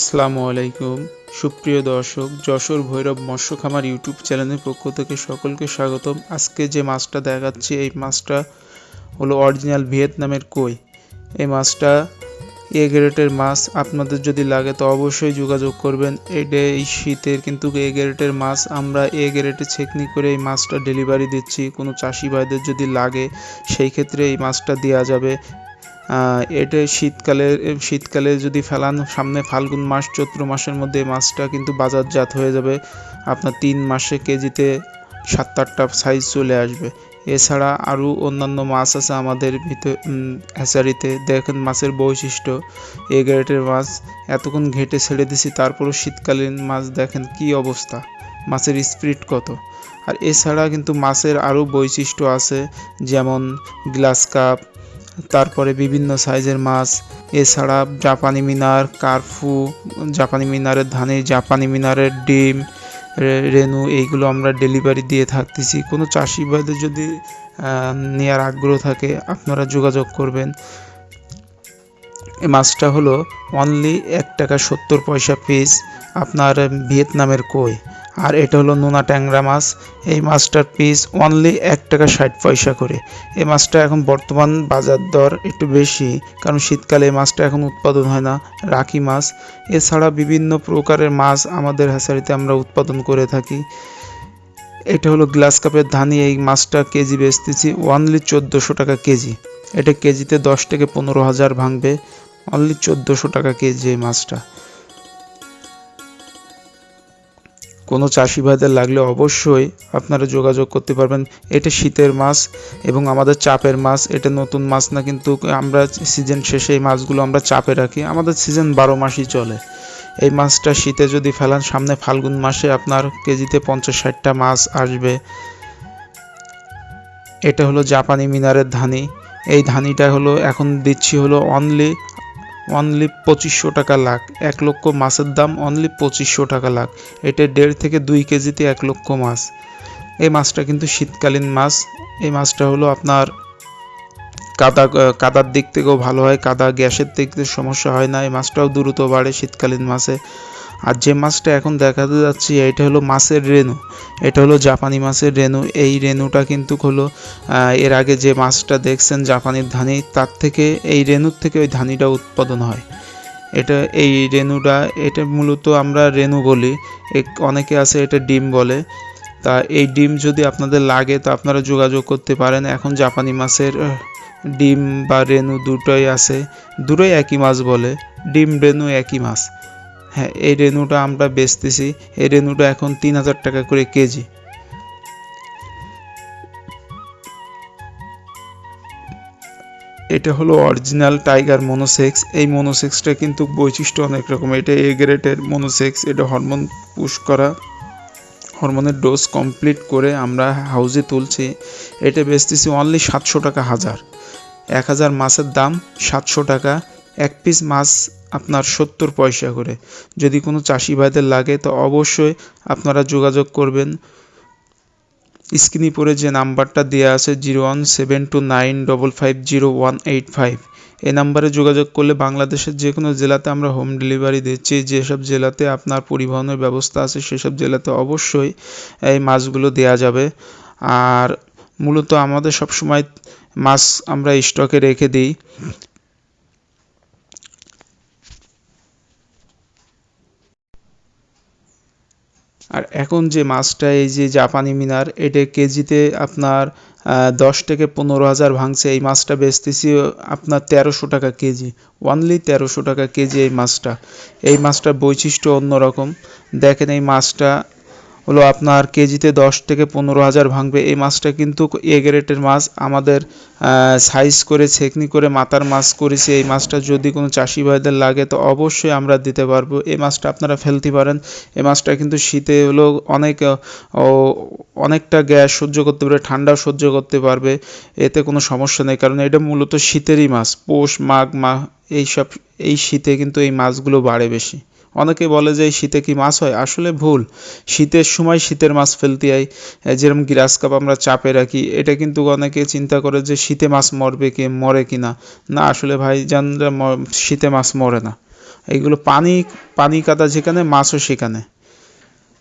আসসালামু আলাইকুম। সুপ্রিয় দর্শক, যশোর ভৈরব মৎস্য খামার ইউটিউব চ্যানেলের পক্ষ থেকে সকলকে স্বাগতম। আজকে যে মাছটা দেখাচ্ছি, এই মাছটা হলো অরিজিনাল ভিয়েতনামের কই। এই মাছটা এ গ্রেডের মাছ, আপনাদের যদি লাগে তো অবশ্যই যোগাযোগ করবেন। এটা এই শীতের কিন্তু এ গ্রেডের মাছ, আমরা এ গ্রেডে ছেকনি করে এই মাছটা ডেলিভারি দিচ্ছি। কোনো চাষি ভাইদের যদি লাগে, সেই ক্ষেত্রে এই মাছটা দেওয়া যাবে। এটা শীতকালে শীতকালে যদি ফেলান, সামনে ফাল্গুন মাস, চৈত্র মাসের মধ্যে মাছটা কিন্তু বাজারজাত হয়ে যাবে। আপনার তিন মাসে কেজিতে সাত আটটা সাইজ চলে আসবে। এছাড়া আরও অন্যান্য মাছ আছে আমাদের ভিতর হ্যাচারিতে দেখেন মাছের বৈশিষ্ট্য, এ গ্রেটের মাছ। এতক্ষণ ঘেটে ছেড়ে দিছি, তারপরও শীতকালীন মাছ, দেখেন কি অবস্থা। মাছের স্পিড কত। আর এছাড়া কিন্তু মাছের আরও বৈশিষ্ট্য আছে, যেমন গ্লাস কাপ তারপরে বিভিন্ন সাইজের মাছ, এছাড়া জাপানি মিনার, কার্ফু, জাপানি মিনারের ধানে, জাপানি মিনারের ডিম রেনু এইগুলো আমরা ডেলিভারি দিয়ে থাকতেছি। কোনো চাষি ভাইদের যদি নেওয়ার আগ্রহ থাকে, আপনারা যোগাযোগ করবেন। এই মাছটা হলো অনলি এক টাকা সত্তর পয়সা পিস আপনার ভিয়েতনামের কই। আর এটা হলো নোনা ট্যাংরা মাছ। এই মাছটার পিস অনলি এক টাকা ষাট পয়সা করে। এই মাছটা এখন বর্তমান বাজার দর একটু বেশি, কারণ শীতকালে এই মাছটা এখন উৎপাদন হয় না, রাখি মাছ। এছাড়া বিভিন্ন প্রকারের মাছ আমাদের হ্যাচারিতে আমরা উৎপাদন করে থাকি। এটা হলো গ্লাস কাপের ধানি, এই মাছটা কেজি বেচতেছি অনলি চোদ্দোশো টাকা কেজি। এটা কেজিতে দশ থেকে পনেরো হাজার ভাঙবে। অনলি চোদ্দোশো টাকা কেজি এই মাছটা। কোনো চাষি ভাইদের লাগলে অবশ্যই আপনারা যোগাযোগ করতে পারবেন। এটা শীতের মাছ এবং আমাদের চাপের মাছ এটা নতুন মাছ না, কিন্তু আমরা সিজন শেষে এই মাছগুলো আমরা চাপে রাখি। আমাদের সিজন বারো মাসই চলে। এই মাছটা শীতে যদি ফেলান, সামনে ফাল্গুন মাসে আপনার কেজিতে পঞ্চাশ ষাটটা মাছ আসবে। এটা হলো জাপানি মিনারের ধানি। এই ধানিটা হলো, এখন দিচ্ছি হলো অনলি অনলি পঁচিশশো টাকা লাখ। এক লক্ষ মাছের দাম অনলি পঁচিশশো টাকা লাখ। এটা দেড় থেকে দুই কেজিতে এক লক্ষ মাছ। এই মাছটা কিন্তু শীতকালীন মাছ। এই মাছটা হলো আপনার কাদা কাদার দিক থেকেও ভালো হয়, কাদা গ্যাসের দিক থেকে সমস্যা হয় না। এই মাছটাও দ্রুত বাড়ে শীতকালীন মাছে। আর যে মাছটা এখন দেখাতে যাচ্ছি এটা হলো মাছের রেনু এটা হলো জাপানি মাছের রেনু এই রেনুটা কিন্তু হলো এর আগে যে মাছটা দেখছেন জাপানির ধানি, তার থেকে, এই রেনুর থেকে ওই ধানিটা উৎপাদন হয়। এটা, এই রেনুটা এটা মূলত আমরা রেনু বলি। অনেকে আছে এটা ডিম বলে। তা এই ডিম যদি আপনাদের লাগে, তা আপনারা যোগাযোগ করতে পারেন। এখন জাপানি মাছের ডিম বা রেনু দুটোই আছে। দুটোই একই মাছ বলে। ডিম রেনু একই মাছ। হ্যাঁ এই রেনুটা আমরা বেচতেছি। এই রেনুটা এখন তিন হাজার টাকা করে কেজি। এটা হলো অরিজিনাল টাইগার মনোসেক্স। এই মনোসেক্সটা কিন্তু বৈশিষ্ট্য অনেক রকম। এটা এ গ্রেডের মনোসেক্স, এটা হরমোন পুশ করা। হরমোনের ডোজ কমপ্লিট করে আমরা হাউজে তুলছি। এটা বেচতেছি অনলি সাতশো টাকা হাজার। এক হাজার মাছের দাম সাতশো টাকা। এক পিস মাছ আপনার সত্তর পয়সা করে। যদি কোনো চাষি ভাইদের লাগে, তো অবশ্যই আপনারা যোগাযোগ করবেন। স্ক্রিনে পরে যে নাম্বারটা দেওয়া আছে, zero one seven two nine double five zero one eight five. এই নাম্বারে যোগাযোগ করলে বাংলাদেশের যে কোনো জেলাতে আমরা হোম ডেলিভারি দিচ্ছি। যেসব জেলাতে আপনার পরিবহনের ব্যবস্থা আছে, সেসব জেলাতে অবশ্যই এই মাছগুলো দেওয়া যাবে। আর মূলত আমাদের সবসময় মাছ আমরা স্টকে রেখে দিই। আর এখন যে মাছটা, এই যে জাপানি মিনার, এটা কেজিতে আপনার দশ থেকে পনেরো হাজার ভাঙছে। এই মাছটা বেচতেছি আপনার তেরোশো টাকা কেজি। অনলি তেরোশো টাকা কেজি এই মাছটা। এই মাছটার বৈশিষ্ট্য অন্যরকম। দেখেন এই মাছটা হলো আপনার কেজিতে দশ থেকে পনেরো হাজার ভাঙবে। এই মাছটা কিন্তু এ গ্রেটের মাছ। আমাদের সাইজ করে, ছেকনি করে, মাথার মাছ করেছি। এই মাছটা যদি কোনো চাষি ভাইদের লাগে, তো অবশ্যই আমরা দিতে পারব। এই মাছটা আপনারা ফেলতে পারেন। এই মাছটা কিন্তু শীতে হলো অনেক অনেকটা গ্যাস সহ্য করতে পারবে, ঠান্ডাও সহ্য করতে পারবে। এতে কোনো সমস্যা নেই, কারণ এটা মূলত শীতেরই মাছ। পৌষ, মাঘ, মা, এইসব, এই শীতে কিন্তু এই মাছগুলো বাড়ে বেশি। অনেকে বলে যে, শীতে কি মাছ হয়? আসলে ভুল। শীতের সময় শীতের মাছ ফেলতে হয়। যেরকম গ্রাস কাপ আমরা চাপে রাখি, এটা কিন্তু অনেকে চিন্তা করে যে, শীতে মাছ মরবে কি, মরে কি না? না, আসলে ভাইজানরা ম- শীতে মাছ মরে না। এগুলো পানি পানি কাদা যেখানে, মাছও সেখানে।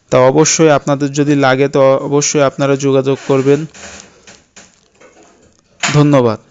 তা অবশ্যই আপনাদের যদি লাগে, তো অবশ্যই আপনারা যোগাযোগ করবেন। ধন্যবাদ।